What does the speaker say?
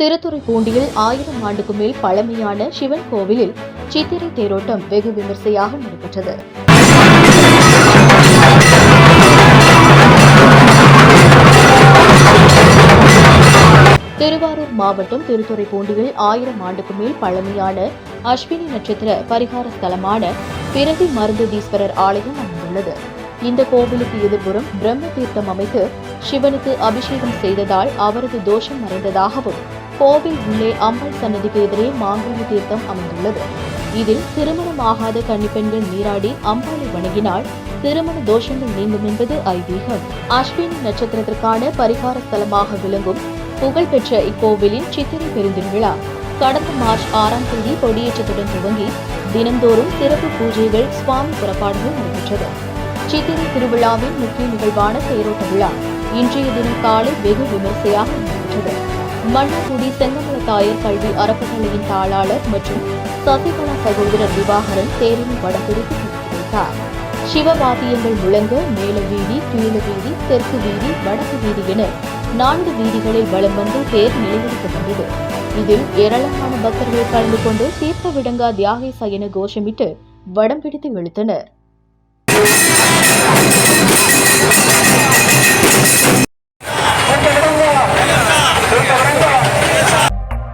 திருத்துறைப்பூண்டியில் ஆயிரம் ஆண்டுக்கு மேல் பழமையான சிவன் கோவிலில் சித்திரை தேரோட்டம் வெகு விமர்சையாக நடைபெற்றது. திருவாரூர் மாவட்டம் திருத்துறைப்பூண்டியில் ஆயிரம் ஆண்டுக்கு மேல் பழமையான அஸ்வினி நட்சத்திர பரிகார ஸ்தலமான பிறவி மருந்ததீஸ்வரர் ஆலயம் அமைந்துள்ளது. இந்த கோவிலுக்கு எதிர்புறம் பிரம்ம தீர்த்தம் அமைத்து சிவனுக்கு அபிஷேகம் செய்ததால் அவரது தோஷம் மறைந்ததாகவும் கோவில் உள்ளே அம்பாள் சன்னதிக்கு எதிரே மாங்கனி தீர்த்தம் அமைந்துள்ளது. இதில் திருமணமாகாத கன்னிப்பெண்கள் நீராடி அம்பாளை வணங்கினால் திருமண தோஷங்கள் நீங்கும் என்பது ஐதீகம். அஸ்வினி நட்சத்திரத்திற்கான பரிகார ஸ்தலமாக விளங்கும் புகழ்பெற்ற இக்கோவிலின் சித்திரை பெருந்திருவிழா. கடந்த மார்ச் ஆறாம் தேதி கொடியேற்றத்துடன் துவங்கி தினந்தோறும் சிறப்பு பூஜைகள் சுவாமி புறப்பாடுகள் நடைபெற்றது. சித்திரை திருவிழாவின் முக்கிய நிகழ்வான தேரோட்ட விழா. இன்றைய தினம் காலை வெகு விமர்சையாக நடைபெற்றது. மன்னார்குடி செங்கமல தாயர் கல்வி அறக்கட்டளையின் தாளாளர் மற்றும் சசிகலா சகோதரர் திவாகரன் தேரினை வடம்பிடித்து துவக்கி வைத்தார் சிவவாத்தியங்கள் முழங்க மேல வீதி கீழ வீதி தெற்கு வீதி வடக்கு வீதி என நான்கு வீதிகளில் வலம் வந்து தேர் நிலைநிறுத்தப்பட்டது. இதில் ஏராளமான பக்தர்கள் கலந்து கொண்டு தீர்த்த விடங்கா தியாகேசா என கோஷமிட்டு வடம் பிடித்து வெளுத்தனர்.